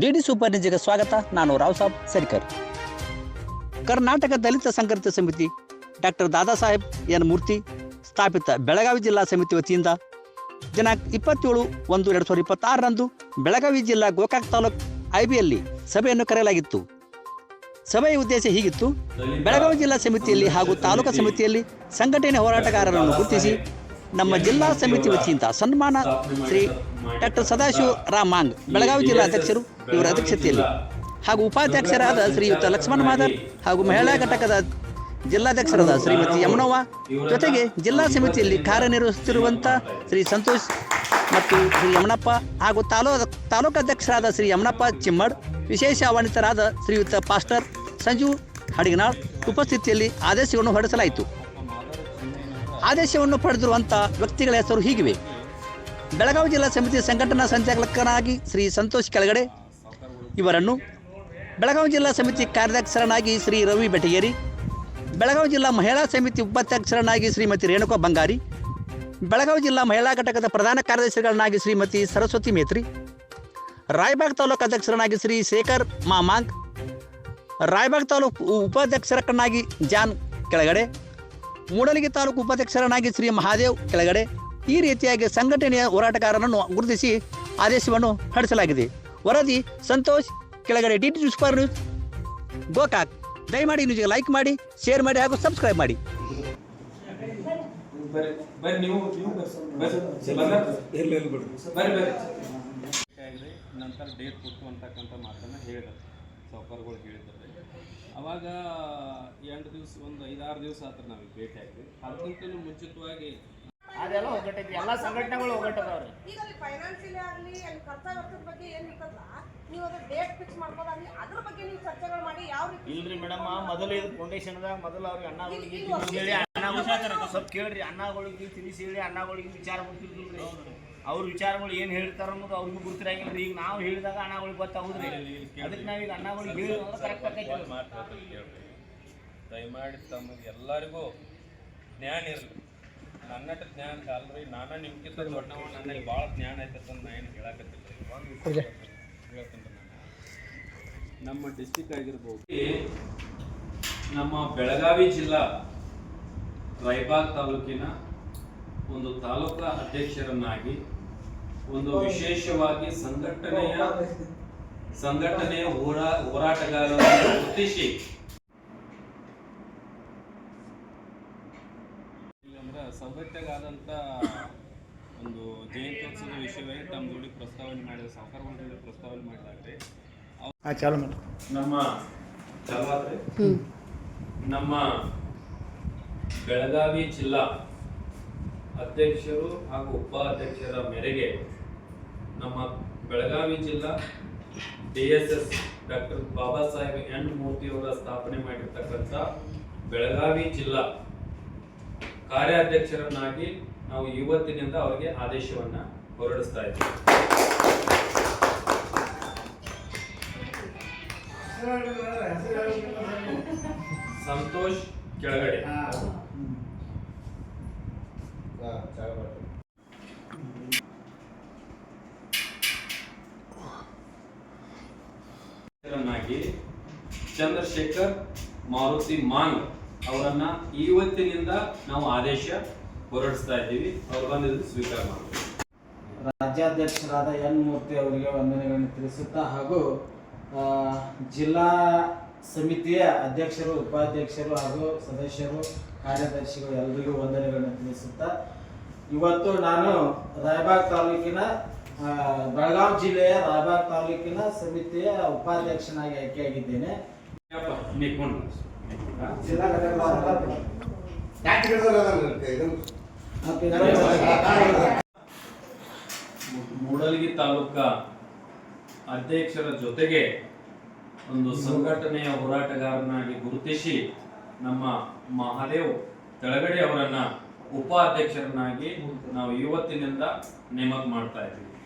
D D super ನ್ಯೂಸ್ಗೆ ಸ್ವಾಗತ. ನಾನು ರಾವ್ ಸಾಬ್, ಸರಿಕರ್. ಕರ್ನಾಟಕ ದಲಿತ ಸಂಘರ್ಷ ಸಮಿತಿ, ಡಾಕ್ಟರ್ ದಾದಾ ಸಾಹೇಬ್ ಎನ್ ಮೂರ್ತಿ, ಸ್ಥಾಪಿತ ಬೆಳಗಾವಿ ಜಿಲ್ಲಾ ಸಮಿತಿ ವತಿಯಿಂದ ದಿನಾಂಕ ಇಪ್ಪತ್ತೇಳು ಒಂದು ಎರಡು ಸಾವಿರದ ಇಪ್ಪತ್ತಾರರಂದು ಬೆಳಗಾವಿ ಜಿಲ್ಲಾ ಗೋಕಾಕ್ ತಾಲೂಕು ಐಬಿಯಲ್ಲಿ ಸಭೆಯನ್ನು ಕರೆಯಲಾಗಿತ್ತು. ಸಭೆಯ ಉದ್ದೇಶ ಹೀಗಿತ್ತು. ಬೆಳಗಾವಿ ಜಿಲ್ಲಾ ಸಮಿತಿಯಲ್ಲಿ ಹಾಗೂ ತಾಲೂಕು ಸಮಿತಿಯಲ್ಲಿ ಸಂಘಟನೆ ಹೋರಾಟಗಾರರನ್ನು ಗುರುತಿಸಿ ನಮ್ಮ ಜಿಲ್ಲಾ ಸಮಿತಿ ವತಿಯಿಂದ ಸನ್ಮಾನ ಶ್ರೀ ಡಾಕ್ಟರ್ ಸದಾಶಿವ ರಾಮಾಂಗ್, ಬೆಳಗಾವಿ ಜಿಲ್ಲಾ ಅಧ್ಯಕ್ಷರು ಇವರ ಅಧ್ಯಕ್ಷತೆಯಲ್ಲಿ. ಹಾಗೂ ಉಪಾಧ್ಯಕ್ಷರಾದ ಶ್ರೀಯುತ ಲಕ್ಷ್ಮಣ ಮಾದರ್ ಹಾಗೂ ಮಹಿಳಾ ಘಟಕದ ಜಿಲ್ಲಾಧ್ಯಕ್ಷರಾದ ಶ್ರೀಮತಿ ಯಮನವ್ವ ಜೊತೆಗೆ ಜಿಲ್ಲಾ ಸಮಿತಿಯಲ್ಲಿ ಕಾರ್ಯನಿರ್ವಹಿಸುತ್ತಿರುವಂಥ ಶ್ರೀ ಸಂತೋಷ್ ಮತ್ತು ಶ್ರೀ ಯಮನಪ್ಪ ಹಾಗೂ ತಾಲೂ ತಾಲೂಕಾಧ್ಯಕ್ಷರಾದ ಶ್ರೀ ಯಮನಪ್ಪ ಚಿಮ್ಮಡ್, ವಿಶೇಷ ಆಹ್ವಾನಿತರಾದ ಶ್ರೀಯುತ ಪಾಸ್ಟರ್ ಸಂಜು ಹಡಿಗನಾಳ್ ಉಪಸ್ಥಿತಿಯಲ್ಲಿ ಆದೇಶವನ್ನು ಹೊರಡಿಸಲಾಯಿತು. ಆದೇಶವನ್ನು ಪಡೆದಿರುವಂಥ ವ್ಯಕ್ತಿಗಳ ಹೆಸರು ಹೀಗಿವೆ. ಬೆಳಗಾವಿ ಜಿಲ್ಲಾ ಸಮಿತಿ ಸಂಘಟನಾ ಸಂಚಾಲಕನಾಗಿ ಶ್ರೀ ಸಂತೋಷ್ ಕೆಳಗಡೆ ಇವರನ್ನು ಬೆಳಗಾವಿ ಜಿಲ್ಲಾ ಸಮಿತಿ ಕಾರ್ಯಾಧ್ಯಕ್ಷರನ್ನಾಗಿ ಶ್ರೀ ರವಿ ಬೆಟಗೇರಿ, ಬೆಳಗಾವಿ ಜಿಲ್ಲಾ ಮಹಿಳಾ ಸಮಿತಿ ಉಪಾಧ್ಯಕ್ಷರನ್ನಾಗಿ ಶ್ರೀಮತಿ ರೇಣುಕಾ ಬಂಗಾರಿ, ಬೆಳಗಾವಿ ಜಿಲ್ಲಾ ಮಹಿಳಾ ಘಟಕದ ಪ್ರಧಾನ ಕಾರ್ಯದರ್ಶಿಗಳನ್ನಾಗಿ ಶ್ರೀಮತಿ ಸರಸ್ವತಿ ಮೇತ್ರಿ, ರಾಯಬಾಗ್ ತಾಲೂಕು ಅಧ್ಯಕ್ಷರನ್ನಾಗಿ ಶ್ರೀ ಶೇಖರ್ ಮಾಮಾಂಗ್, ರಾಯಬಾಗ್ ತಾಲೂಕು ಉಪಾಧ್ಯಕ್ಷರನ್ನಾಗಿ ಜಾನ್ ಕೆಳಗಡೆ, ಮೂಡಲಗಿ ತಾಲೂಕು ಉಪಾಧ್ಯಕ್ಷರನ್ನಾಗಿ ಶ್ರೀ ಮಹಾದೇವ್ ಕೆಳಗಡೆ ಈ ರೀತಿಯಾಗಿ ಸಂಘಟನೆಯ ಹೋರಾಟಗಾರರನ್ನು ಗುರುತಿಸಿ ಆದೇಶವನ್ನು ಹೊರಡಿಸಲಾಗಿದೆ. ವರದಿ Santosh Kelagade D T super news Gokak. ದಯಮಾಡಿ ನ್ಯೂಸ್ಗೆ ಲೈಕ್ ಮಾಡಿ ಶೇರ್ ಮಾಡಿ ಹಾಗೂ ಸಬ್ಸ್ಕ್ರೈಬ್ ಮಾಡಿ. ನಂತರ ಡೇಟ್ ಕೊಟ್ಟು ಅಂತಕ್ಕಂಥ ಮಾತನ್ನು ಹೇಳಿದ್ರು ಸಾವುಕಾರಗಳು ಹೇಳಿದ್ದಾರೆ. ಅವಾಗ ಎಂಟು ದಿವಸ ಒಂದು ಐದಾರು ದಿವಸ ಆದ್ರೆ ನಾವು ಭೇಟಿ ಆಗಿದ್ವಿ ಅದಕ್ಕಿಂತ ಮುಂಚಿತವಾಗಿ ಅದೆಲ್ಲ ಒಗ್ಗಟ್ಟೈತಿ ಎಲ್ಲ ಸಂಘಟನೆಗಳು ಒಗ್ಗಟ್ಟದವ್ರಿ ಈಗ ಅಲ್ಲಿ ಫೈನಾನ್ಸಿಯಲಿ ಆಗಲಿ ಅಲ್ಲಿ ಖರ್ಚ ವೆಚ್ಚದ ಬಗ್ಗೆ ಏನು ಇರ್ತದಲ್ಲ ನೀವು ಅದ್ರ ಡೇಟ್ ಫಿಕ್ಸ್ ಮಾಡ್ಬೋದಾಗ್ಲಿ ಅದ್ರ ಬಗ್ಗೆ ನೀವು ಚರ್ಚೆಗಳು ಮಾಡಿ ಯಾವ ರೀತಿ ಇಲ್ರಿ ಮೇಡಮ್ ಮೊದಲು ಇದು ಫೌಂಡೇಶನ್ದಾಗ ಮೊದಲು ಅವ್ರಿಗೆ ಅಣ್ಣಗಳಿಗೆ ತಿಳಿಸಿ ಹೇಳಿ ಅಣ್ಣಗಳು ಸ್ವಲ್ಪ ಕೇಳ್ರಿ ಅಣ್ಣಗಳಿಗೆ ತಿಳಿಸಿ ಹೇಳಿ ಅಣ್ಣಗಳಿಗೆ ವಿಚಾರ ಗೊತ್ತಿರ್ತಿಲ್ರಿ ಅವ್ರ ವಿಚಾರಗಳು ಏನು ಹೇಳ್ತಾರ ಅನ್ನೋದು ಅವ್ರಿಗೂ ಗೊತ್ತಿರಂಗಿಲ್ಲ ಈಗ ನಾವು ಹೇಳಿದಾಗ ಅಣ್ಣಗಳಿಗೆ ಗೊತ್ತಾಗುದ್ರಿ ಅದಕ್ಕೆ ನಾವೀಗ ಅಣ್ಣಗಳಿಗೆ ಹೇಳಿ ಕರೆಕ್ಟ್ ದಯಮಾಡಿ ತಮಗೆ ಎಲ್ಲರಿಗೂ ಜ್ಞಾನ ಇರಲಿ. ನನ್ನಟ ಜ್ಞಾನ ಅಲ್ರಿ ನಾನು ನಿಮ್ಗಿಂತ ದೊಡ್ಡವ ನನಗೆ ಭಾಳ ಜ್ಞಾನ ಐತಂತ ನಾ ಏನು ಹೇಳಕತ್ತಿಲ್ಲ ಹೇಳ್ತೀನಿ ನಾನು. ನಮ್ಮ ಡಿಸ್ಟಿಕ್ ಆಗಿರ್ಬೋದು. ನಮ್ಮ ಬೆಳಗಾವಿ ಜಿಲ್ಲಾ ರೈಬಾಗ್ ತಾಲೂಕಿನ ಒಂದು ತಾಲೂಕಾ ಅಧ್ಯಕ್ಷರನ್ನಾಗಿ ಒಂದು ವಿಶೇಷವಾಗಿ ಸಂಘಟನೆಯ ಸಂಘಟನೆಯ ಹೋರಾ ಹೋರಾಟಗಾರರನ್ನು ಗುರುತಿಸಿ ಸೌಗತ್ಯಗಾದಂಥ ಒಂದು ಜಯಂತ್ಯೋತ್ಸವದ ವಿಷಯವಾಗಿ ತಮ್ಮ ಜೋಡಿ ಪ್ರಸ್ತಾವನೆ ಮಾಡಿದ ಸಹಕಾರ ಮಂಡಳಿ ಪ್ರಸ್ತಾವನೆ ಮಾಡಿದಾಗ್ರಿ ನಮ್ಮ ಚಲವಾದ್ರೆ? ನಮ್ಮ ಬೆಳಗಾವಿ ಜಿಲ್ಲಾ ಅಧ್ಯಕ್ಷರು ಹಾಗೂ ಉಪಾಧ್ಯಕ್ಷರ ಮೇರೆಗೆ ನಮ್ಮ ಬೆಳಗಾವಿ ಜಿಲ್ಲಾ D S S doctor Baba Saheb N ಮೂರ್ತಿಯವರ ಸ್ಥಾಪನೆ ಮಾಡಿರ್ತಕ್ಕಂಥ ಬೆಳಗಾವಿ ಜಿಲ್ಲಾ ಕಾರ್ಯಾಧ್ಯಕ್ಷರನ್ನಾಗಿ ನಾವು ಇವತ್ತಿನಿಂದ ಅವರಿಗೆ ಆದೇಶವನ್ನ ಹೊರಡಿಸ್ತಾ ಇದ್ದೀವಿ. ಸಂತೋಷ್ ಕೆಳಗಡೆ. ಅಧ್ಯಕ್ಷರನ್ನಾಗಿ ಚಂದ್ರಶೇಖರ್ ಮಾರುತಿ ಮಾಂಗ್ ಅವರನ್ನ ಇವತ್ತಿನಿಂದ ನಾವು ಆದೇಶ ಹೊರಡಿಸ್ತಾ ಇದ್ದೀವಿ. ಅವ್ರು ಬಂದಿದ್ದು ಸ್ವೀಕಾರ ಮಾಡಬೇಕು. ರಾಜ್ಯಾಧ್ಯಕ್ಷರಾದ ಎನ್ ಮೂರ್ತಿ ಅವರಿಗೆ ವಂದನೆಗಳನ್ನು ತಿಳಿಸುತ್ತಾ ಹಾಗೂ ಜಿಲ್ಲಾ ಸಮಿತಿಯ ಅಧ್ಯಕ್ಷರು ಉಪಾಧ್ಯಕ್ಷರು ಹಾಗೂ ಸದಸ್ಯರು ಕಾರ್ಯದರ್ಶಿಗಳು ಎಲ್ಲರಿಗೂ ವಂದನೆಗಳನ್ನು ತಿಳಿಸುತ್ತಾ ಇವತ್ತು ನಾನು ರಾಯಬಾಗ್ ತಾಲೂಕಿನ ಬೆಳಗಾವ್ ಜಿಲ್ಲೆಯ ರಾಯಬಾಗ್ ತಾಲೂಕಿನ ಸಮಿತಿಯ ಉಪಾಧ್ಯಕ್ಷನಾಗಿ ಆಯ್ಕೆಯಾಗಿದ್ದೇನೆ. ಮೂಡಲಗಿ ತಾಲೂಕ ಅಧ್ಯಕ್ಷರ ಜೊತೆಗೆ ಒಂದು ಸಂಘಟನೆಯ ಹೋರಾಟಗಾರನಾಗಿ ಗುರುತಿಸಿ ನಮ್ಮ ಮಹಾದೇವ್ ತೆಳಗಡೆ ಅವರನ್ನ ಉಪಾಧ್ಯಕ್ಷರನ್ನಾಗಿ ನಾವು ಇವತ್ತಿನಿಂದ ನೇಮಕ ಮಾಡ್ತಾ ಇದ್ದೀವಿ.